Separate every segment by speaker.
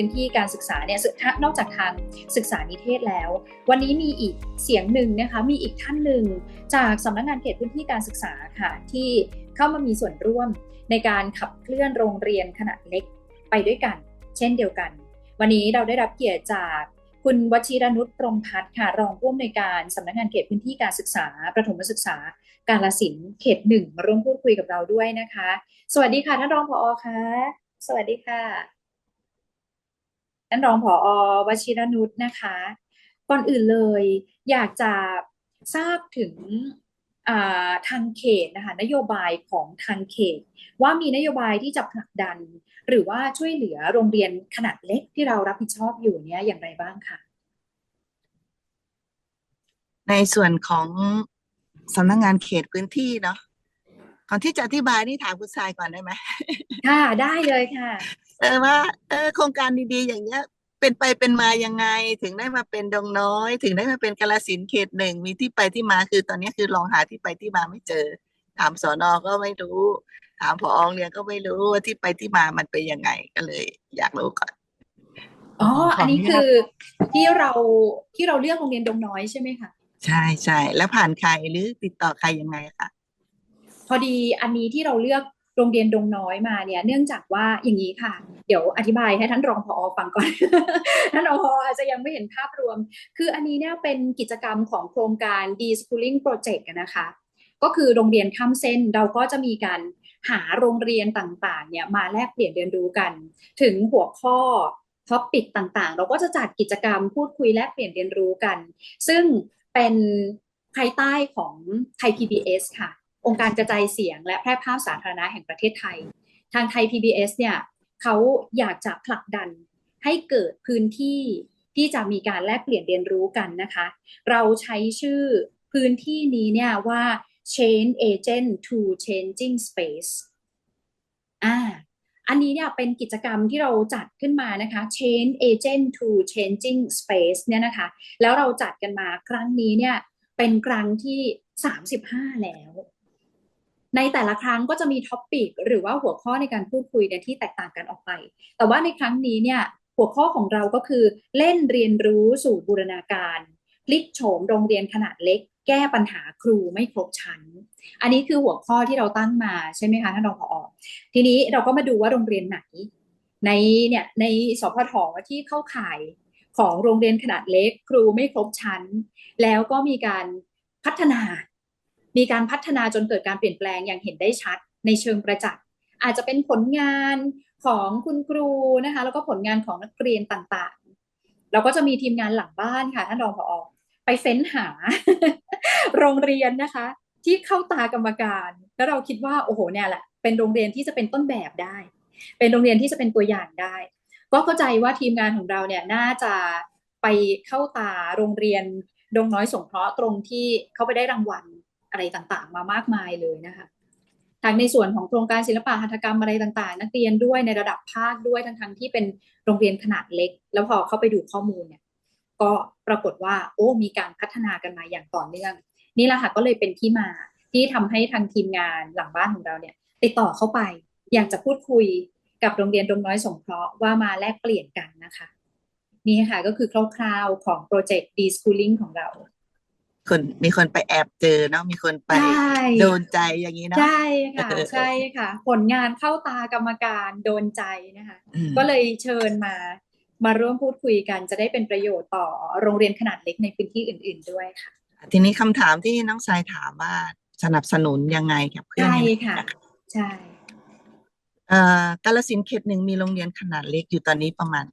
Speaker 1: สำนักงานพื้นที่การศึกษาเนี่ยนอกจากทางศึกษานิเทศแล้ว วันนี้มีอีกเสียงหนึ่งนะคะมีอีกท่านหนึ่งจากสำนักงานเขตพื้นที่การศึกษาค่ะที่เข้ามามีส่วนร่วมในการขับเคลื่อนโรงเรียนขนาดเล็กไปด้วยกัน เช่นเดียวกัน วันนี้เราได้รับเกียรติจากคุณวชิรนุชพรมพัฒน์ค่ะ รองผู้อำนวยการสำนักงานเขตพื้นที่การศึกษา ประถมศึกษา การลสินเขตหนึ่งมาร่วมพูดคุยกับเราด้วยนะคะ สวัสดีค่ะท่านรองผอคะสวัสดีค่ะ ท่านรองผอวชิรนุชนะคะ ก่อนอื่นเลยอยากจะทราบถึงทางเขตนะคะนโยบายของทางเขต ว่ามีนโยบายที่จะผลักดัน หรือว่าช่วยเหลือโรงเรียนขนาดเล็กที่เรารับผิดชอบอยู่เนี้ยอย่างไรบ้างคะ
Speaker 2: ในส่วนของสำนักงงานเขตพื้นที่เนาะ ก่อนที่จะอธิบายนี่ถามคุณชายก่อนได้ไหม
Speaker 1: ค่ะได้เลยค่ะ
Speaker 2: เออว่าเออโครงการดีๆ อย่างเงี้ย เป็นไปเป็นมายังไง ถึงได้มาเป็นดงน้อย ถึงได้มาเป็นกาลสินเขตหนึ่งมีที่ไปที่มาคือตอนนี้คือลองหาที่ไปที่มาไม่เจอ ถามสอนอก็ไม่รู้ ถามผอองเนี่ยก็ไม่รู้ว่าที่ไปที่มามันเป็นยังไงก็เลย อยากรู้ก่อน
Speaker 1: อ๋ออันนี้คือที่เราที่เราเลือกโรงเรียนดงน้อยใช่ไหมคะ
Speaker 2: ใช่ใช่แล้วผ่านใครหรือติดต่อใครยังไงคะ
Speaker 1: พอดีอันนี้ที่เราเลือกโรงเรียนดงน้อยมาเนี่ย เนื่องจากว่าอย่างนี้ค่ะ เดี๋ยวอธิบายให้ท่านรองพอฟังก่อน ท่านรองพออาจจะยังไม่เห็นภาพรวม คืออันนี้เนี่ยเป็นกิจกรรมของโครงการ D-Schooling Project นะคะ ก็คือโรงเรียนข้ามเส้นเราก็จะมีการหาโรงเรียนต่างๆ เนี่ยมาแลกเปลี่ยนเรียนรู้กัน ถึงหัวข้อท็อปปิกต่างๆ เราก็จะจัดกิจกรรมพูดคุยแลกเปลี่ยนเรียนรู้กัน ซึ่งเป็นภายใต้ของไทย PBS ค่ะ องค์การกระจายเสียง และแพร่ภาพสาธารณะแห่งประเทศไทย ทางไทย PBS เนี่ยเขาอยากจะผลักดันให้เกิดพื้นที่ที่จะมีการแลกเปลี่ยนเรียนรู้กันนะคะ เราใช้ชื่อพื้นที่นี้เนี่ยว่า change agent to changing space อ่า อันนี้เนี่ยเป็นกิจกรรมที่เราจัดขึ้นมานะคะ Change Agent to Changing Space เนี่ยนะคะ แล้วเราจัดกันมาครั้งนี้เนี่ยเป็นครั้งที่ 35 แล้ว ในแต่ละครั้งก็จะมีท็อปปิกหรือว่าหัวข้อในการพูดคุยเนี่ยที่แตกต่างกันออกไป แต่ว่าในครั้งนี้เนี่ยหัวข้อของเราก็คือเล่นเรียนรู้สู่บูรณาการ พลิกโฉมโรงเรียนขนาดเล็ก แก้ปัญหาครูไม่ครบชั้น อันนี้คือหัวข้อที่เราตั้งมาใช่ไหมคะท่านรองผอทีนี้เราก็มาดูว่าโรงเรียนไหน ในเนี่ยในสพทที่เข้าข่ายของโรงเรียนขนาดเล็ก ครูไม่ครบชั้น แล้วก็มีการพัฒนา มีการพัฒนาจนเกิดการเปลี่ยนแปลงอย่างเห็นได้ชัดในเชิงประจักษ์อาจจะเป็นผลงานของคุณครูนะคะแล้วก็ผลงานของนักเรียนต่างๆ เราก็จะมีทีมงานหลังบ้านค่ะท่านรองผอไปเฟ้นหาโรงเรียนนะคะ ที่เข้าตากรรมการ แล้วเราคิดว่าโอ้โหเนี่ยแหละเป็นโรงเรียนที่จะเป็นต้นแบบได้ เป็นโรงเรียนที่จะเป็นตัวอย่างได้ ก็เข้าใจว่าทีมงานของเราเนี่ยน่าจะไปเข้าตาโรงเรียนดงน้อยสงเคราะห์ตรงที่เขาไปได้รางวัล อะไรต่างๆ มามากมายเลยนะคะทั้งในส่วนของโครงการศิลปะหัตถกรรมอะไรต่างๆ นักเรียนด้วยในระดับภาคด้วยทั้งๆที่เป็นโรงเรียนขนาดเล็ก แล้วพอเข้าไปดูข้อมูลเนี่ยก็ปรากฏว่า โอ้มีการพัฒนากันมาอย่างต่อเนื่อง นี่แหละค่ะก็เลยเป็นที่มาที่ทำให้ทางทีมงานหลังบ้านของเราเนี่ยติดต่อเข้าไป อยากจะพูดคุยกับโรงเรียนดงน้อยสงเคราะห์ว่ามาแลกเปลี่ยนกันนะคะ นี่ค่ะก็คือคร่าวๆของโปรเจกต์ D-Schooling ของเรา
Speaker 2: คนมีคนไปแอบเจอเนาะมีคนไปโดนใจอย่างนี้เนาะ
Speaker 1: ใช่ค่ะใช่ค่ะ ผลงานเข้าตากรรมการโดนใจนะคะ ก็เลยเชิญมามาร่วมพูดคุยกันจะได้เป็นประโยชน์ต่อโรงเรียนขนาดเล็กในพื้นที่อื่น ๆด้วยค่ะ
Speaker 2: ทีนี้คำถามที่น้องชายถามว่าสนับสนุนยังไงกับเพื่อนใช่
Speaker 1: ค่ะ ใช่
Speaker 2: กาลสินเขตหนึ่งมีโรงเรียนขนาดเล็กอยู่ตอนนี้ประมาณ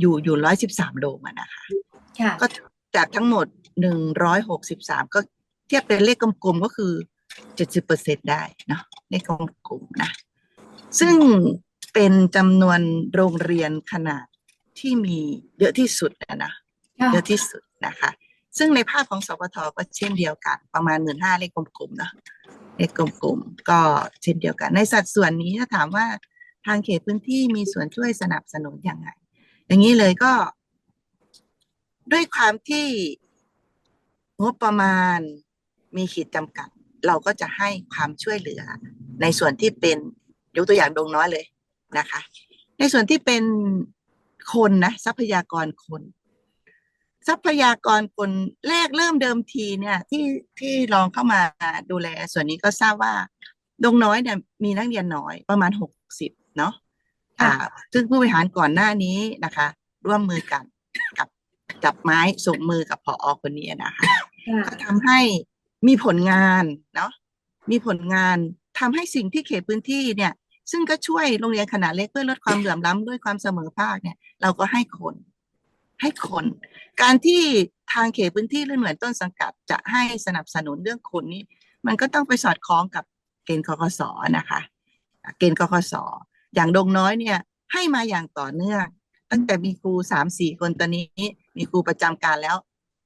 Speaker 2: อยู่อยู่ร้อยสิบสามโดมนะคะก็ จากทั้งหมดหนึ่งร้อยหกสิบสามก็เทียบเป็นเลขกลมๆก็คือเจ็ดสิบเปอร์เซ็นได้เนาะเลขกลมๆนะ ซึ่งเป็นจำนวนโรงเรียนขนาดที่มีเยอะที่สุดนะนะเยอะที่สุดนะคะ ซึ่งในภาพของสปทก็เช่นเดียวกัน ประมาณหมื่นห้าเลขกลมๆนะเลขกลมๆก็เช่นเดียวกัน ในสัดส่วนนี้ถ้าถามว่าทางเขตพื้นที่มีส่วนช่วยสนับสนุนอย่างไรอย่างนี้เลยก็ ด้วยความที่งบประมาณมีขีดจำกัด เราก็จะให้ความช่วยเหลือ ในส่วนที่เป็นยกตัวอย่างดงน้อยเลยนะคะ ในส่วนที่เป็นคนนะทรัพยากรคน ทรัพยากรคนแรกเริ่มเดิมทีเนี่ยที่ที่ลองเข้ามาดูแล ส่วนนี้ก็ทราบว่า ดงน้อยเนี่ยมีนักเรียนน้อยประมาณหกสิบเนาะอ่าซึ่งผู้บริหารก่อนหน้านี้นะคะ ร่วมมือกันกับ จับไม้ส่งมือกับพออคนนี้นะคะ
Speaker 1: ค่ะ
Speaker 2: ก็ทำให้มีผลงานเนาะมีผลงานทำให้สิ่งที่เขตพื้นที่เนี่ย ซึ่งก็ช่วยโรงเรียนขนาดเล็กเพื่อลดความเหลื่อมล้ำด้วยความเสมอภาคเนี่ย เราก็ให้คน ให้คน การที่ทางเขตพื้นที่หรือหน่วยต้นสังกัดจะให้สนับสนุนเรื่องคนนี้ มันก็ต้องไปสอดคล้องกับเกณฑ์กกสนะคะ เกณฑ์กกสอย่างดงน้อยเนี่ย ให้มาอย่างต่อเนื่อง ตั้งแต่มีครูสามสี่คนตอนนี้ มีครูประจำการแล้ว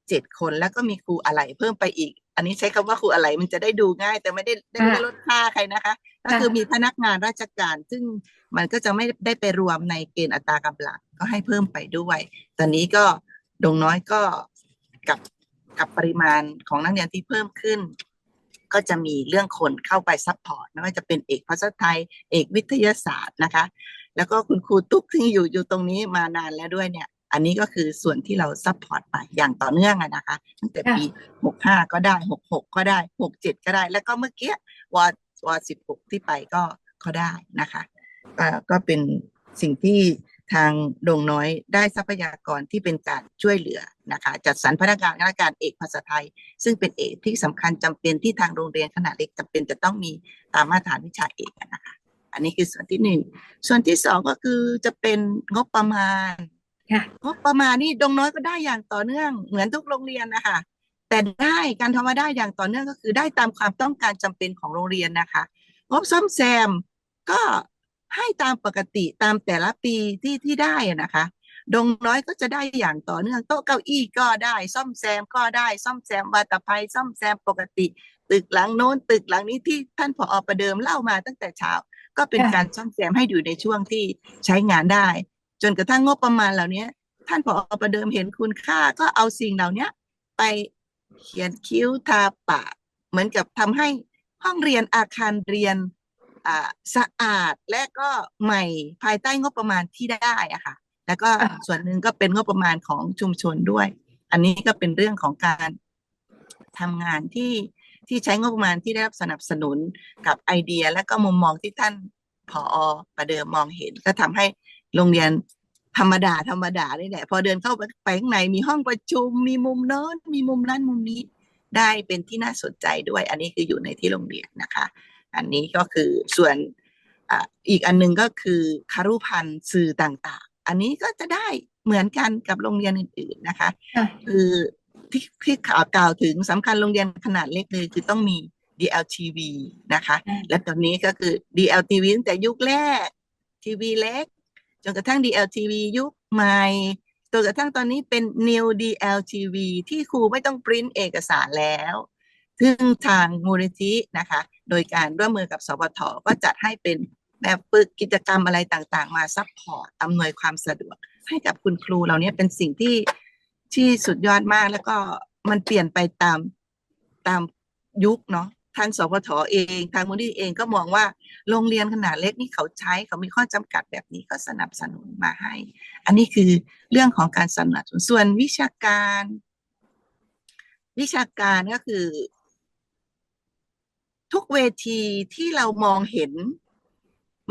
Speaker 2: เจ็ดคนแล้วก็มีครูอะไรเพิ่มไปอีก อันนี้ใช้คำว่าครูอะไรมันจะได้ดูง่าย แต่ไม่ได้ได้ไม่ได้ลดค่าใครนะคะ ก็คือมีพนักงานราชการ ซึ่งมันก็จะไม่ได้ไปรวมในเกณฑ์อัตรากำลังก็ให้เพิ่มไปด้วย ตอนนี้ก็ดงน้อยก็กับกับปริมาณของนักเรียนที่เพิ่มขึ้น ก็จะมีเรื่องคนเข้าไปซัพพอร์ตไม่ว่าจะเป็นเอกภาษาไทย เอกวิทยาศาสตร์นะคะ แล้วก็คุณครูตุ๊กที่อยู่อยู่ตรงนี้มานานแล้วด้วยเนี่ย อันนี้ก็คือส่วนที่เราซัพพอร์ตไปอย่างต่อเนื่องอะนะคะ ตั้งแต่ปีหกห้าก็ได้หกหกก็ได้หกเจ็ดก็ได้ แล้วก็เมื่อกี้ววสิบหกที่ไปก็ก็ได้นะคะก็ก็เป็นสิ่งที่ทางดงน้อยได้ทรัพยากรที่เป็นการช่วยเหลือนะคะจัดสรรพนักงานราชการเอกภาษาไทย ซึ่งเป็นเอกที่สำคัญจำเป็นที่ทางโรงเรียนขนาดเล็กจำเป็นจะต้องมีตามมาตรฐานวิชาเอกอะนะคะ อันนี้คือส่วนที่หนึ่งส่วนที่สองก็คือจะเป็นงบประมาณ
Speaker 1: ค่ะ
Speaker 2: งบประมาณนี่ดงน้อยก็ได้อย่างต่อเนื่องเหมือนทุกโรงเรียนนะคะแต่ได้การทำมาได้อย่างต่อเนื่องก็คือได้ตามความต้องการจำเป็นของโรงเรียนนะคะงบซ่อมแซมก็ให้ตามปกติตามแต่ละปีที่ที่ได้อะนะคะ ดงน้อยก็จะได้อย่างต่อเนื่องโต๊ะเก้าอี้ก็ได้ ซ่อมแซมก็ได้ซ่อมแซมวาตภัยซ่อมแซมปกติ ตึกหลังโน้นตึกหลังนี้ที่ท่านผอประเดิมเล่ามาตั้งแต่เช้า ก็เป็น
Speaker 1: ค่ะ
Speaker 2: การซ่อมแซมให้อยู่ในช่วงที่ใช้งานได้ จนกระทั่งงบประมาณเหล่านี้ท่านผอประเดิมเห็นคุณค่าก็เอาสิ่งเหล่านี้ไปเขียนคิ้วทาปากเหมือนกับทำให้ห้องเรียนอาคารเรียนสะอาดและก็ใหม่ภายใต้งบประมาณที่ได้อะค่ะ แล้วก็ส่วนหนึ่งก็เป็นงบประมาณของชุมชนด้วย อันนี้ก็เป็นเรื่องของการทำงานที่ที่ใช้งบประมาณที่ได้รับสนับสนุนกับไอเดีย และก็มุมมองที่ท่านผอประเดิมมองเห็น ก็ทำให้ โรงเรียนธรรมดาธรรมดานี่แหละ พอเดินเข้าไปไปข้างในมีห้องประชุม มีมุมโน้นมีมุมนั้นมุมนี้ได้เป็นที่น่าสนใจด้วย อันนี้คืออยู่ในที่โรงเรียนนะคะ อันนี้ก็คือส่วนอ่าอีกอันหนึงก็คือคารุพันธ์สื่อต่างๆ อันนี้ก็จะได้เหมือนกันกับโรงเรียนอื่นๆนะคะ
Speaker 1: ค่ะ
Speaker 2: คือที่ที่ข่าวกล่าวถึงสำคัญโรงเรียนขนาดเล็กเลยคือต้องมี DLTV นะคะ
Speaker 1: อืม
Speaker 2: และตอนนี้ก็คือ DLTV ตั้งแต่ยุคแรกทีวีเล็กจ นกระทั่ง DLTV ยุคใหม่จนกระทั่งตอนนี้เป็น New DLTV ที่ครูไม่ต้องปริ้นเอกสารแล้ว ซึ่งทางมูลนิธินะคะ โดยการร่วมมือกับสปทก็จัดให้เป็นแบบฝึกกิจกรรมอะไรต่างๆ มาซัพพอร์ตอำนวยความสะดวก ให้กับคุณครูเราเนี้ยเป็นสิ่งที่ที่สุดยอดมากแล้วก็มันเปลี่ยนไปตามตามยุคเนาะ ทางสพทเอง ทางมูลนิธิเองก็มองว่าโรงเรียนขนาดเล็กนี่เขาใช้เขามีข้อจำกัดแบบนี้ก็สนับสนุนมาให้ อันนี้คือเรื่องของการสนับสนุนส่วนวิชาการ วิชาการก็คือ ทุกเวทีที่เรามองเห็น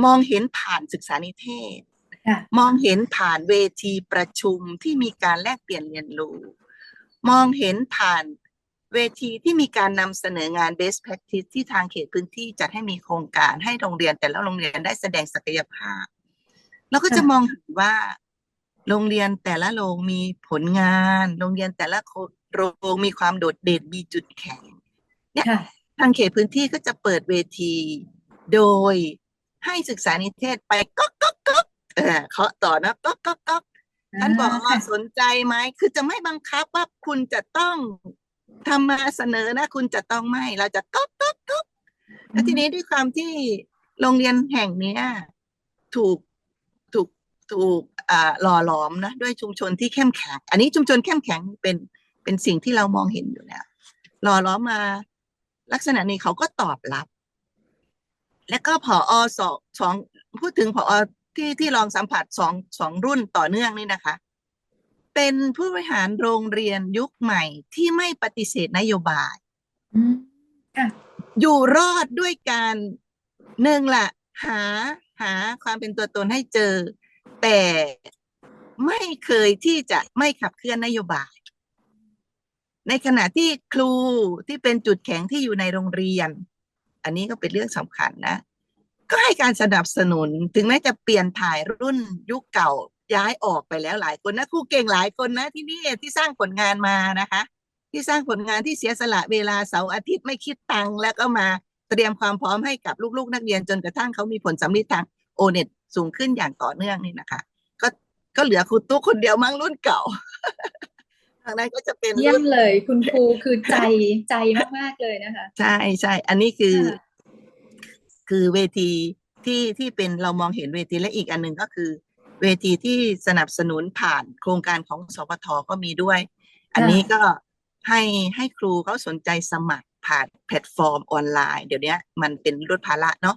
Speaker 2: มองเห็นผ่านศึกษานิเทศ
Speaker 1: ค่ะ
Speaker 2: มองเห็นผ่านเวทีประชุมที่มีการแลกเปลี่ยนเรียนรู้มองเห็นผ่าน เวทีที่มีการนำเสนองาน best practice ที่ทางเขตพื้นที่จัดให้มีโครงการให้โรงเรียนแต่ละโรงเรียนได้แสดงศักยภาพเราก็จะ
Speaker 1: ค่ะ
Speaker 2: มองเห็นว่า โรงเรียนแต่ละโรงมีผลงาน โรงเรียนแต่ละโรงมีความโดดเด่นมีจุดแข็ง
Speaker 1: ค่ะ
Speaker 2: ทางเขตพื้นที่ก็จะเปิดเวที โดยให้ศึกษานิเทศไปก๊อกก๊อกก๊อกเออเคาะต่อนะก๊อกก๊อกก๊อกท่านบอกว่า
Speaker 1: ค่ะ
Speaker 2: สนใจไหมคือจะไม่บังคับว่าคุณจะต้อง ทำมาเสนอนะ คุณจะต้องไม่ เราจะก๊อกก๊อกก๊อกแล้วทีนี้ด้วยความที่โรงเรียนแห่งเนี้ย ถูกถูกถูกอ่าหล่อหลอมนะด้วยชุมชนที่เข้มแข็ง อันนี้ชุมชนเข้มแข็งเป็นเป็นสิ่งที่เรามองเห็นอยู่แล้วหล่อหล้อมมา ลักษณะนี้เขาก็ตอบรับ และก็ผอสองสองพูดถึงผอที่ที่ลองสัมผัสสองสองรุ่นต่อเนื่องนี่นะคะ เป็นผู้บริหารโรงเรียนยุคใหม่ที่ไม่ปฏิเสธนโยบาย
Speaker 1: อืมค่ะ
Speaker 2: อยู่รอดด้วยการหนึ่งละหาหาความเป็นตัวตนให้เจอ แต่ไม่เคยที่จะไม่ขับเคลื่อนนโยบาย ในขณะที่ครูที่เป็นจุดแข็งที่อยู่ในโรงเรียน อันนี้ก็เป็นเรื่องสำคัญนะ ก็ให้การสนับสนุนถึงแม้จะเปลี่ยนถ่ายรุ่นยุคเก่า ย้ายออกไปแล้วหลายคนนะครูเก่งหลายคนนะที่นี่ที่สร้างผลงานมานะคะ ที่สร้างผลงานที่เสียสละเวลาเสาร์อาทิตย์ไม่คิดตังค์แล้วก็มาเตรียมความพร้อมให้กับลูกๆ นักเรียนจนกระทั่งเขามีผลสำลิดทางโอเน็ตสูงขึ้นอย่างต่อเนื่องนี่นะคะ ก็ก็เหลือครูตุ๊กคนเดียวมั้งรุ่นเก่าทางนั้นก็จะเป็น
Speaker 1: เยี่ย
Speaker 2: รุ่
Speaker 1: ม
Speaker 2: น
Speaker 1: เลย คุณครูคือใจใจมากๆเลยนะคะ
Speaker 2: ใช่ใช่อันนี้คือ
Speaker 1: ค่ะ
Speaker 2: คือเวทีที่ที่เป็นเรามองเห็นเวทีและอีกอันหนึ่งก็คือ เวทีที่สนับสนุนผ่านโครงการของสพทก็มีด้วย อันนี้ก็ให้ให้ครูเขาสนใจสมัครผ่านแพลตฟอร์มออนไลน์ เดี๋ยวนี้มันเป็นลดภาระเนาะ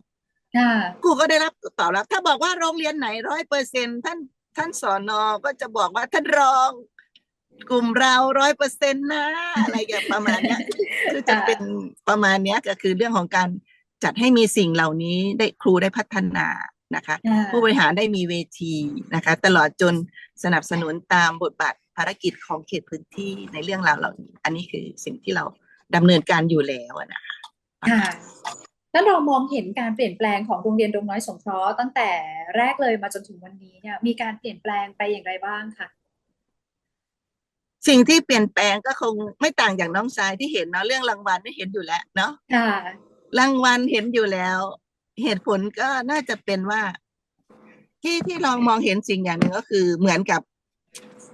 Speaker 1: ค่ะ
Speaker 2: ครูก็ได้รับตอบรับ ถ้าบอกว่าโรงเรียนไหนร้อยเปอร์เซ็นท่านท่านสอนอก็จะบอกว่าท่านรองกลุ่มเราร้อยเปอร์เซ็นต์นะ อะไรอย่างประมาณเนี้ยคือจะเป็นประมาณเนี้ยก็คือเรื่องของการจัดให้มีสิ่งเหล่านี้ได้ครูได้พัฒนา นะคะ
Speaker 1: ค่ะ
Speaker 2: ผู้บริหารได้มีเวทีนะคะ ตลอดจนสนับสนุนตามบทบาทภารกิจของเขตพื้นที่ในเรื่องราวเหล่านี้ อันนี้คือสิ่งที่เราดำเนินการอยู่แล้วอะนะคะ
Speaker 1: ค่ะแล้วเรามองเห็นการเปลี่ยนแปลงของโรงเรียนดงน้อยสงเคราะห์ตั้งแต่แรกเลยมาจนถึงวันนี้เนี่ยมีการเปลี่ยนแปลงไปอย่างไรบ้างคะ
Speaker 2: สิ่งที่เปลี่ยนแปลงก็คงไม่ต่างจากน้องชายที่เห็นเนาะเรื่องรางวัลไม่เห็นอยู่แล้วเนาะ
Speaker 1: ค่ะ
Speaker 2: รางวัลเห็นอยู่แล้ว เหตุผลก็น่าจะเป็นว่า ที่ที่ลองมองเห็นสิ่งอย่างหนึ่งก็คือ เหมือนกับ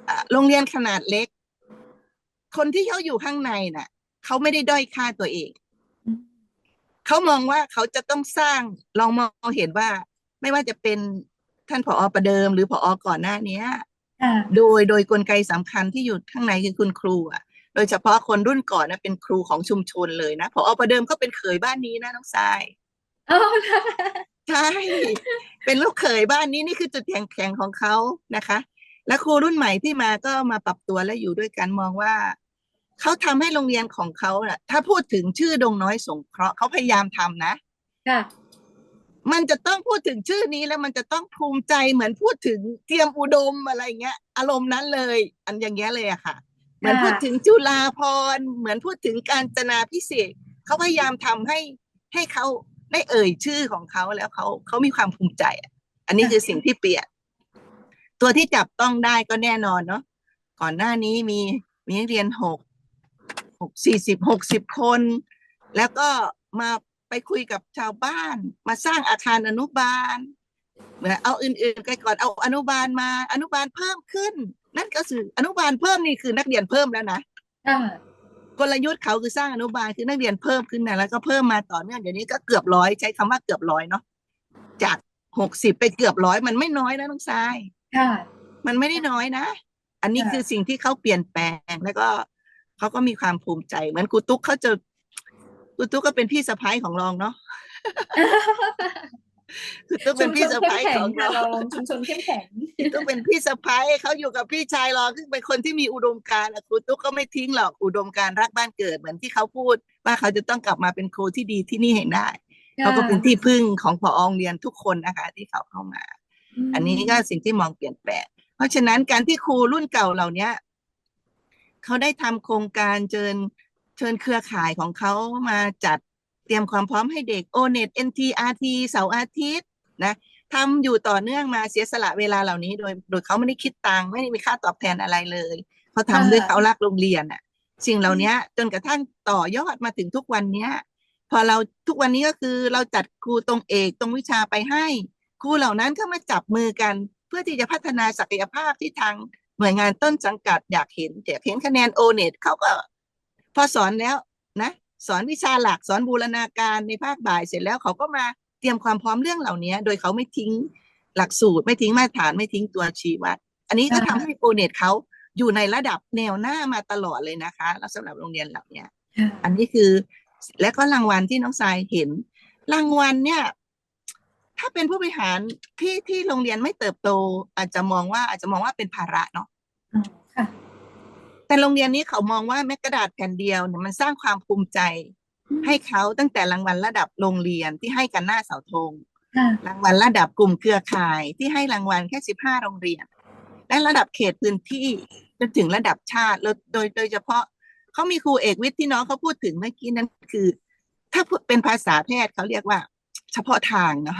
Speaker 2: อ่าโรงเรียนขนาดเล็ก คนที่เขาอยู่ข้างในน่ะเขาไม่ได้ด้อยค่าตัวเอง
Speaker 1: อืม
Speaker 2: เขามองว่าเขาจะต้องสร้างลองมองเห็นว่า ไม่ว่าจะเป็นท่านผอประเดิม หรือผอก่อนหน้าเนี้ย
Speaker 1: ค่ะ
Speaker 2: โดยโดยกลไกสำคัญที่อยู่ข้างในคือคุณครูอะ โดยเฉพาะคนรุ่นก่อนนะเป็นครูของชุมชนเลยนะผอประเดิมก็เป็นเขยบ้านนี้นะน้องทราย
Speaker 1: เอาละ
Speaker 2: ใช่เป็นลูกเขยบ้านนี้นี่คือจุดแข็งแข็งของเขานะคะ และครูรุ่นใหม่ที่มาก็มาปรับตัวและอยู่ด้วยกันมองว่าเขาทำให้โรงเรียนของเขาน่ะ ถ้าพูดถึงชื่อดงน้อยสงเคราะห์เขาพยายามทำนะ
Speaker 1: ค่ะ
Speaker 2: มันจะต้องพูดถึงชื่อนี้แล้วมันจะต้องภูมิใจเหมือนพูดถึงเตรียมอุดมอะไรเงี้ย อารมณ์นั้นเลย อันอย่างเงี้ยเลยอะค่ะ เหมือน
Speaker 1: ค่ะ
Speaker 2: พูดถึงจุฬาภรณ์เหมือนพูดถึงการจนาพิเศษกเขาพยายามทำให้ให้เขา ได้เอ่ยชื่อของเขาแล้วเขาเขามีความภูมิใจอันนี้คือสิ่งที่เปลี่ยน ตัวที่จับต้องได้ก็แน่นอนเนาะก่อนหน้านี้มีมีนักเรียนหกหกสี่สิบหกสิบคน แล้วก็มาไปคุยกับชาวบ้าน มาสร้างอาคารอนุบาลเหมือนเอาอื่นๆไปก่อนเอาอนุบาลมา อนุบาลเพิ่มขึ้น นั่นก็คืออนุบาลเพิ่มนี่คือนักเรียนเพิ่มแล้วนะ
Speaker 1: ค่ะ
Speaker 2: กลยุทธ์เขาคือสร้างอนุบาลคือนักเรียนเพิ่มขึ้นนะแล้วก็เพิ่มมาต่อเนื่องเดี๋ยวนี้ก็เกือบร้อยใช้คำว่าเกือบร้อยเนาะจากหกสิบไปเกือบร้อยมันไม่น้อยนะน้องทราย
Speaker 1: ค่ะ
Speaker 2: มันไม่ได้น้อยนะ อันนี้
Speaker 1: ค่ะ
Speaker 2: คือสิ่งที่เขาเปลี่ยนแปลงแล้วก็เขาก็มีความภูมิใจ เหมือนครูตุ๊กเขาจะครูตุ๊กก็เป็นพี่สะพ้ายของรองเนาะ ครูตุ๊กเป็นพี่สะพ้ายของ
Speaker 1: ค่ะ
Speaker 2: รอง
Speaker 1: เราชุมชนเข้มแข็ง
Speaker 2: ตุ๊กเป็นพี่สะพ้ายเขาอยู่กับพี่ชายรองซึ่งเป็นคนที่มีอุดมการณ์อะครูตุ๊กก็ไม่ทิ้งหรอกอุดมการณ์รักบ้านเกิดเหมือนที่เขาพูด ว่าเขาจะต้องกลับมาเป็นครูที่ดีที่นี่ให้ได้เขาก็เป็นที่พึ่งของพอโรงเรียนทุกคนนะคะ ที่เขาเข้ามา อันนี้ก็สิ่งที่มองเปลี่ยนแปลงเพราะฉะนั้นการที่ครูรุ่นเก่าเหล่าเนี้ยเขาได้ทำโครงการเชิญเชิญเครือข่ายของเขามาจัด เตรียมความพร้อมให้เด็กโอเน็ตเอ็นทีอาร์ทีเสาร์อาทิตย์นะทำอยู่ต่อเนื่องมาเสียสละเวลาเหล่านี้ โดยโดยเขาไม่ได้คิดตังค์ไม่ได้มีค่าตอบแทนอะไรเลยเขาทำด้วยเขารักโรงเรียนอะสิ่งเหล่านี้จนกระทั่งต่อยอดมาถึงทุกวันเนี้ย พอเราทุกวันนี้ก็คือเราจัดครูตรงเอกตรงวิชาไปให้ครูเหล่านั้นก็มาจับมือกัน เพื่อที่จะพัฒนาศักยภาพที่ทางหน่วยงานต้นสังกัดอยากเห็นอยากเห็นคะแนนโอเน็ตเขาก็พอสอนแล้วนะ สอนวิชาหลักสอนบูรณาการในภาคบ่ายเสร็จแล้วเขาก็มาเตรียมความพร้อมเรื่องเหล่านี้ โดยเขาไม่ทิ้งหลักสูตร ไม่ทิ้งมาตรฐานไม่ทิ้งตัวชี้วัด อันนี้ก็ทำให้โอเน็ตเขาอยู่ในระดับแนวหน้ามาตลอดเลยนะคะแล้วสำหรับโรงเรียนเหล่านี้อันนี้คือและก็รางวัลที่น้องทรายเห็น รางวัลเนี่ย ถ้าเป็นผู้บริหารที่ที่โรงเรียนไม่เติบโต อาจจะมองว่าอาจจะมองว่าเป็นภาระเนาะ
Speaker 1: อ๋อค่ะ
Speaker 2: แต่โรงเรียนนี้เขามองว่าแม้กระดาษแผ่นเดียวเนี่ยมันสร้างความภูมิใจ ให้เขาตั้งแต่รางวัลระดับโรงเรียนที่ให้กันหน้าเสาธง
Speaker 1: ค่ะ
Speaker 2: รางวัลระดับกลุ่มเครือข่ายที่ให้รางวัลแค่สิบห้าโรงเรียน และระดับเขตพื้นที่จนถึงระดับชาติแล้วโดยโดยเฉพาะเขามีครูเอกวิทย์ที่น้องเขาพูดถึงเมื่อกี้นั้นคือ ถ้าพูดเป็นภาษาแพทย์เขาเรียกว่า เฉพาะทางเนาะ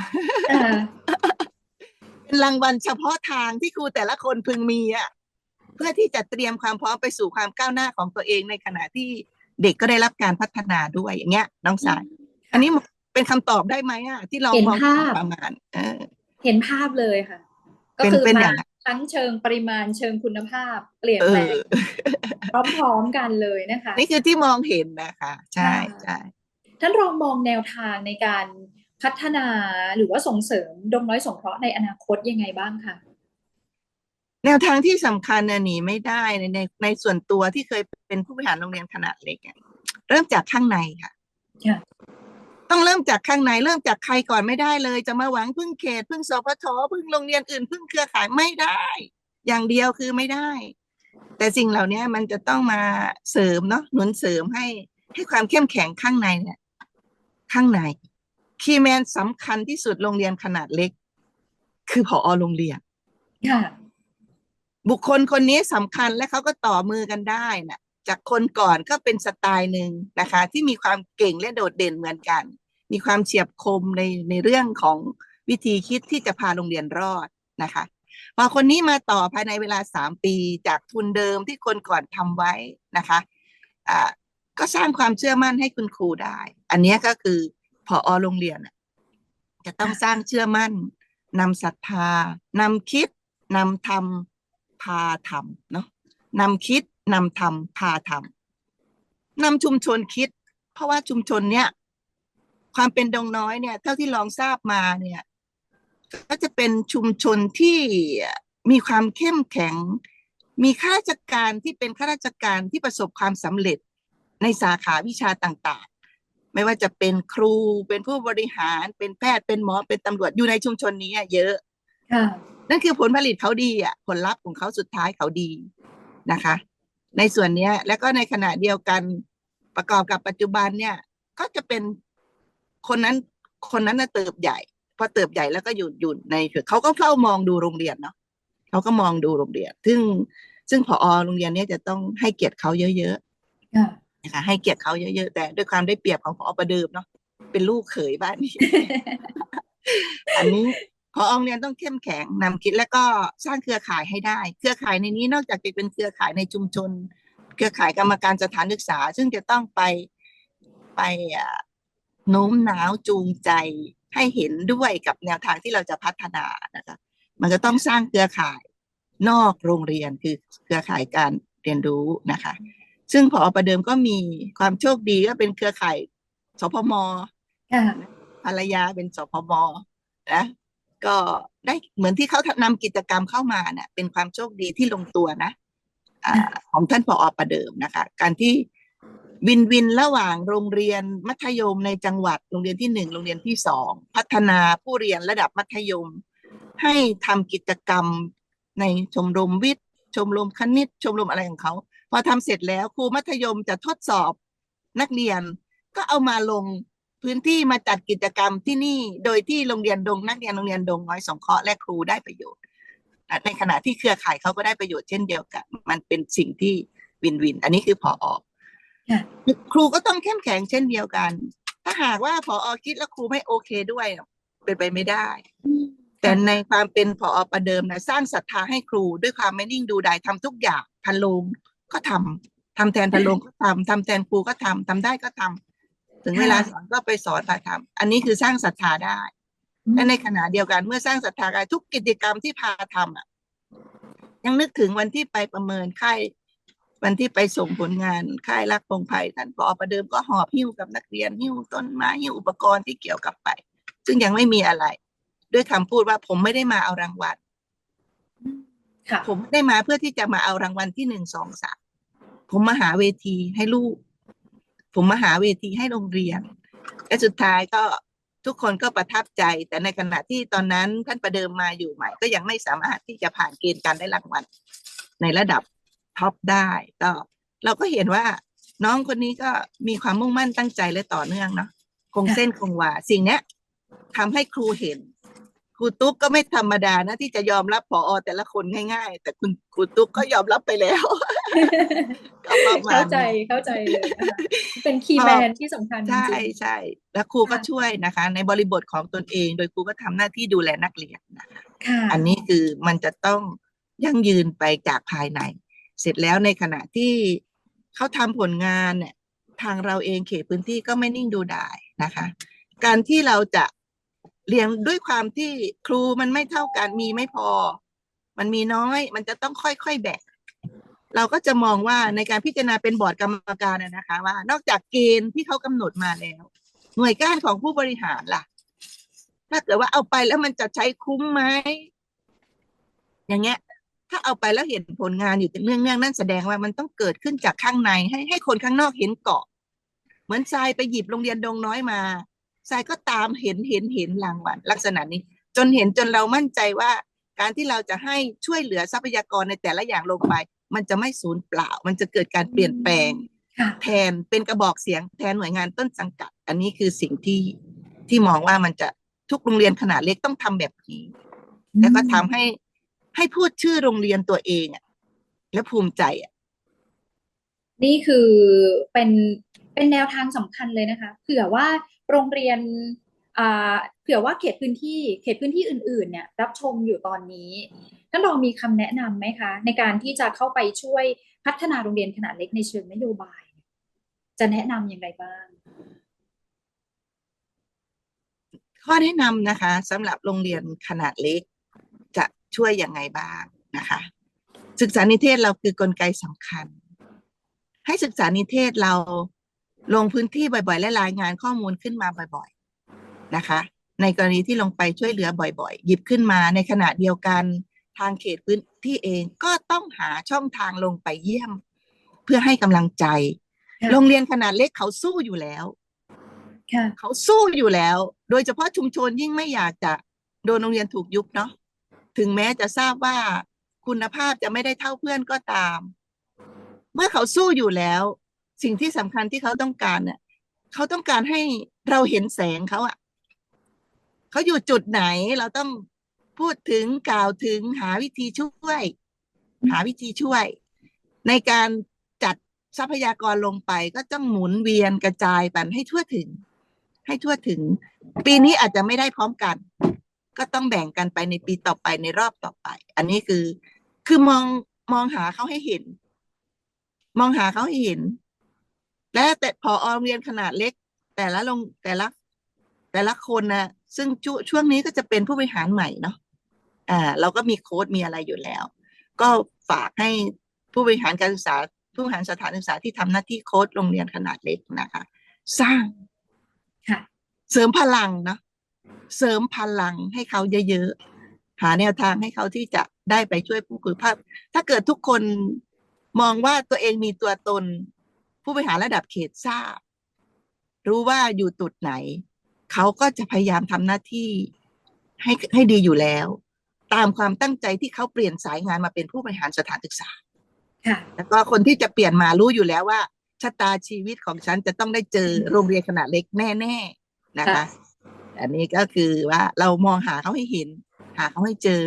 Speaker 1: อ่า
Speaker 2: เป็นรางวัลเฉพาะทางที่ครูแต่ละคนพึงมีอะ เพื่อที่จะเตรียมความพร้อมไปสู่ความก้าวหน้าของตัวเองในขณะที่เด็กก็ได้รับการพัฒนาด้วยอย่างเงี้ย น้องสาย อันนี้เป็นคำตอบได้ไหมอะ ที่เรา
Speaker 1: เห็น
Speaker 2: มอง
Speaker 1: ภาพ
Speaker 2: ประมาณเออ
Speaker 1: เห็นภาพเลยค่ะ ก็
Speaker 2: เป็น
Speaker 1: คือ
Speaker 2: เป็นอ
Speaker 1: มา
Speaker 2: ย่างนั้น
Speaker 1: ทั้งเชิงปริมาณเชิงคุณภาพ เปลี่ยน
Speaker 2: เอ
Speaker 1: แปล
Speaker 2: อ
Speaker 1: งพร้อมๆกันเลยนะคะ
Speaker 2: นี่คือที่มองเห็นนะคะ ใช่
Speaker 1: ค่ะ
Speaker 2: ใช่
Speaker 1: ท่านรองมองแนวทางในการพัฒนาหรือว่าส่งเสริมดงน้อยสงเคราะห์ในอนาคตยังไงบ้างคะ
Speaker 2: แนวทางที่สำคัญน่ะหนีไม่ได้ในในในส่วนตัวที่เคยเป็นผู้บริหารโรงเรียนขนาดเล็กอะเริ่มจากข้างในค่ะ
Speaker 1: ค่ะ
Speaker 2: ต้องเริ่มจากข้างในเริ่มจากใครก่อนไม่ได้เลย จะมาหวังพึ่งเขตพึ่งสพทพึ่งโรงเรียนอื่นพึ่งเครือข่ายไม่ได้ อย่างเดียวคือไม่ได้ แต่สิ่งเหล่านี้มันจะต้องมาเสริมเนาะหนุนเสริมให้ให้ความเข้มแข็งข้างในเนี่ย ข้างในคีย์แมนสำคัญที่สุดโรงเรียนขนาดเล็ก คือผอโรงเรียน
Speaker 1: ค่ะ
Speaker 2: บุคคลคนนี้สำคัญและเขาก็ต่อมือกันได้นะจากคนก่อนก็เป็นสไตล์หนึ่งนะคะ ที่มีความเก่งและโดดเด่นเหมือนกัน มีความเฉียบคมในในเรื่องของวิธีคิดที่จะพาโรงเรียนรอดนะคะพอคนนี้มาต่อภายในเวลาสามปี จากทุนเดิมที่คนก่อนทำไว้นะคะอ่าก็สร้างความเชื่อมั่นให้คุณครูได้ อันนี้ก็คือพออโรงเรียนจะต้องสร้างเชื่อมั่นนำศรัทธานำคิดนำทำาทำเนาะนำคิดนำทำพาทำนำชุมชนคิด เพราะว่าชุมชนเนี่ยความเป็นดงน้อยเนี่ยเท่าที่ลองทราบมาเนี่ยก็จะเป็นชุมชนที่มีความเข้มแข็ง มีข้าราชการที่เป็นข้าราชการที่ประสบความสำเร็จในสาขาวิชาต่างๆ ไม่ว่าจะเป็นครู เป็นผู้บริหาร เป็นแพทย์ เป็นหมอ เป็นตำรวจ อยู่ในชุมชนนี้เยอะ
Speaker 1: ค่ะ
Speaker 2: นั่นคือผลผลิตเขาดีอะผลลัพธ์ของเขาสุดท้ายเขาดีนะคะ ในส่วนนี้แล้วก็ในขณะเดียวกันประกอบกับปัจจุบันเนี่ย ก็จะเป็นคนนั้นคนนั้นน่ะเติบใหญ่พอเติบใหญ่แล้วก็อยู่อยู่ในเขาก็เฝ้ามองดูโรงเรียนเนาะเขาก็มองดูโรงเรียน ซึ่งซึ่งผอโรงเรียนเนี่ยจะต้องให้เกียรติเขาเยอะๆนะคะให้เกียรติเขาเยอะๆแต่ด้วยความได้เปรียบของผอประเดิมเนาะเป็นลูกเขยบ้านนี้ อันนี้ พอโรงเรียนต้องเข้มแข็งนำคิดแล้วก็สร้างเครือข่ายให้ได้ เครือข่ายในนี้นอกจากจะเป็นเครือข่ายในชุมชน เครือข่ายกรรมการสถานศึกษา ซึ่งจะต้องไปไปอ่าโน้มน้าวจูงใจให้เห็นด้วยกับแนวทางที่เราจะพัฒนานะคะมันจะต้องสร้างเครือข่ายนอกโรงเรียนคือเครือข่ายการเรียนรู้นะคะ ซึ่งพอประเดิมก็มีความโชคดีก็เป็นเครือข่ายสพม
Speaker 1: ค่ะ
Speaker 2: ภรรยาเป็นสพมนะ ก็ได้เหมือนที่เขานำกิจกรรมเข้ามาเนะ่ะ เป็นความโชคดีที่ลงตัวนะอาของท่านผอประเดิมนะคะ การที่วินวินระหว่างโรงเรียนมัธยมในจังหวัด โรงเรียนที่หนึ่งโรงเรียนที่สองพัฒนาผู้เรียนระดับมัธยม ให้ทำกิจกรรมในชมรมวิทย์ ชมรมคณิต ชมรมอะไรของเขาพอทำเสร็จแล้วครูมัธยมจะทดสอบนักเรียนก็เอามาลง พื้นที่มาจัดกิจกรรมที่นี่โดยที่โรงเรียนดงนักเรียนโรงเรียนดงน้อยสงเคราะห์และครูได้ประโยชน์และในขณะที่เครือข่ายเขาก็ได้ประโยชน์เช่นเดียวกัน มันเป็นสิ่งที่วินวิน อันนี้คือพออ
Speaker 1: ค่ะ
Speaker 2: ครูก็ต้องเข้มแข็งเช่นเดียวกัน ถ้าหากว่าพออคิดแล้วครูไม่โอเคด้วย เป็นไปไม่ได้ แต่ในความเป็นพอประเดิมนะสร้างศรัทธาให้ครูด้วยความไม่นิ่งดูดายทำทุกอย่างพันโลงก็ทำทำแทนพันโลงก็ทำทำแทนครูก็ทำทำได้ก็ทำ ถึงเวลาสอนก็ไปสอนพาทำอันนี้คือสร้างศรัทธาได้และในขณะเดียวกันเมื่อสร้างศรัทธาได้ทุกกิจกรรมที่พาทำอะ ยังนึกถึงวันที่ไปประเมินค่ายวันที่ไปส่งผลงานค่ายรักพงไผ่ท่านผอประเดิมก็หอบหิ้วกับนักเรียนหิ้วต้นไม้หิ้วอุปกรณ์ที่เกี่ยวกับไป ซึ่งยังไม่มีอะไร ด้วยคำพูดว่าผมไม่ได้มาเอารางวัล
Speaker 1: ค่ะ
Speaker 2: ผมไม่ได้มาเพื่อที่จะมาเอารางวัลที่หนึ่งสองสามผมมาหาเวทีให้ลูก ผมมาหาเวทีให้โรงเรียน และสุดท้ายก็ทุกคนก็ประทับใจ แต่ในขณะที่ตอนนั้นท่านประเดิมมาอยู่ใหม่ ก็ยังไม่สามารถที่จะผ่านเกณฑ์การได้รางวัลในระดับท็อปได้ก็เราก็เห็นว่าน้องคนนี้ก็มีความมุ่งมั่นตั้งใจและต่อเนื่องเนาะคงเส้นคงวาสิ่งเนี้ยทำให้ครูเห็น ครูตุ๊กก็ไม่ธรรมดานะที่จะยอมรับผออแต่ละคนง่าย ๆ แต่คุณครูตุ๊กก็ยอมรับไปแล้ว
Speaker 1: เข้าใจ
Speaker 2: นี้
Speaker 1: เข้าใจเลยนะคะเป็นคีย์แมนที่สำคัญจ
Speaker 2: ใช่
Speaker 1: ริง
Speaker 2: ใช่แล้วครูก็
Speaker 1: ค่ะ
Speaker 2: ช่วยนะคะ ในบริบทของตนเอง โดยครูก็ทำหน้าที่ดูแลนักเรียนนะคะ
Speaker 1: ๆค่ะ
Speaker 2: อันนี้คือมันจะต้องยั่งยืนไปจากภายใน เสร็จแล้วในขณะที่เขาทำผลงานเนี่ยทางเราเองเขตพื้นที่ก็ไม่นิ่งดูดายนะคะ การที่เราจะเรียนด้วยความที่ครูมันไม่เท่ากันมีไม่พอ มันมีน้อย มันจะต้องค่อยๆแบ่ง เราก็จะมองว่าในการพิจารณาเป็นบอร์ดกรรมการนะคะว่า นอกจากเกณฑ์ที่เขากำหนดมาแล้ว หน่วยก้านของผู้บริหารล่ะ ถ้าเกิดว่าเอาไปแล้วมันจะใช้คุ้มไหมอย่างเงี้ย ถ้าเอาไปแล้วเห็นผลงานอยู่เนื่องๆนั่นแสดงว่ามันต้องเกิดขึ้นจากข้างใน ให้ให้คนข้างนอกเห็นเกาะ เหมือนทรายไปหยิบโรงเรียนดงน้อยมาทรายก็ตามเห็นเห็นเห็นรางวัลลักษณะนี้ จนเห็นจนเรามั่นใจว่า การที่เราจะให้ช่วยเหลือทรัพยากรในแต่ละอย่างลงไป มันจะไม่สูญเปล่า มันจะเกิดการเปลี่ยนแปลง
Speaker 1: ค่ะ
Speaker 2: แทนเป็นกระบอกเสียงแทนหน่วยงานต้นสังกัด อันนี้คือสิ่งที่ที่มองว่ามันจะทุกโรงเรียนขนาดเล็กต้องทำแบบนี้ แล้วก็ทำให้ให้พูดชื่อโรงเรียนตัวเองอะและภูมิใจอะ
Speaker 1: นี่คือเป็นเป็นแนวทางสำคัญเลยนะคะเผื่อว่าโรงเรียนอ่าเผื่อว่าเขตพื้นที่เขตพื้นที่อื่น ๆ เนี่ย รับชมอยู่ตอนนี้ท่านรองมีคำแนะนำไหมคะ ในการที่จะเข้าไปช่วยพัฒนาโรงเรียนขนาดเล็กในเชิงนโยบาย จะแนะนำอย่างไรบ้าง
Speaker 2: ข้อแนะนำนะคะสำหรับโรงเรียนขนาดเล็ก จะช่วยยังไงบ้างนะคะ ศึกษานิเทศเราคือกลไกสำคัญ ให้ศึกษานิเทศเราลงพื้นที่บ่อยๆ และรายงานข้อมูลขึ้นมาบ่อย ๆ นะคะ ในกรณีที่ลงไปช่วยเหลือบ่อย ๆ หยิบขึ้นมาในขณะเดียวกัน ทางเขตพื้นที่เองก็ต้องหาช่องทางลงไปเยี่ยม เพื่อให้กำลังใจ
Speaker 1: ค่ะ
Speaker 2: โรงเรียนขนาดเล็กเขาสู้อยู่แล้ว
Speaker 1: ค่ะ
Speaker 2: เขาสู้อยู่แล้ว โดยเฉพาะชุมชนยิ่งไม่อยากจะโดนโรงเรียนถูกยุบเนาะถึงแม้จะทราบว่าคุณภาพจะไม่ได้เท่าเพื่อนก็ตาม เมื่อเขาสู้อยู่แล้ว สิ่งที่สำคัญที่เขาต้องการเนี่ยเขาต้องการให้เราเห็นแสงเขาอะเขาอยู่จุดไหนเราต้อง พูดถึงกล่าวถึงหาวิธีช่วย หาวิธีช่วย ในการจัดทรัพยากรลงไปก็ต้องหมุนเวียนกระจายปันให้ทั่วถึง ให้ทั่วถึง ปีนี้อาจจะไม่ได้พร้อมกัน ก็ต้องแบ่งกันไปในปีต่อไปในรอบต่อไป อันนี้คือ คือมองมองหาเขาให้เห็น มองหาเขาให้เห็น และแต่พอโรงเรียนขนาดเล็ก แต่ละลงแต่ละ แต่ละคนนะซึ่งช่วช่วงนี้ก็จะเป็นผู้บริหารใหม่เนาะ อ่าเราก็มีโค้ดมีอะไรอยู่แล้ว ก็ฝากให้ผู้บริหารการศึกษา ผู้บริหารสถานศึกษาที่ทำหน้าที่โค้ดโรงเรียนขนาดเล็กนะคะ สร้าง
Speaker 1: ค่ะ
Speaker 2: เสริมพลังเนาะเสริมพลังให้เขาเยอะๆหาแนวทางให้เขาที่จะได้ไปช่วยผู้คุณภาพ ถ้าเกิดทุกคนมองว่าตัวเองมีตัวตน ผู้บริหารระดับเขตทราบ รู้ว่าอยู่จุดไหน เขาก็จะพยายามทำหน้าที่ให้ให้ดีอยู่แล้ว ตามความตั้งใจที่เขาเปลี่ยนสายงานมาเป็นผู้บริหารสถานศึกษา
Speaker 1: ค่ะ
Speaker 2: แล้วก็คนที่จะเปลี่ยนมารู้อยู่แล้วว่าชะตาชีวิตของฉันจะต้องได้เจอโรงเรียนขนาดเล็กแน่ๆนะคะ
Speaker 1: ค่ะ
Speaker 2: อันนี้ก็คือว่าเรามองหาเขาให้เห็น หาเขาให้เจอ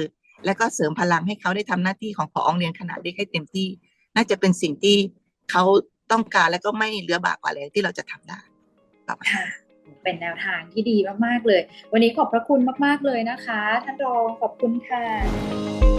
Speaker 2: แล้วก็เสริมพลังให้เขาได้ทำหน้าที่ของผอโรงเรียนขนาดเล็กให้เต็มที่ น่าจะเป็นสิ่งที่เขาต้องการและก็ไม่เหลือบากกว่าแรงที่เราจะทำได้ประมาณ
Speaker 1: ค่ะ เป็นแนวทางที่ดีมากๆเลย วันนี้ขอบพระคุณมาก ๆเลยนะคะ ท่านรองขอบคุณค่ะ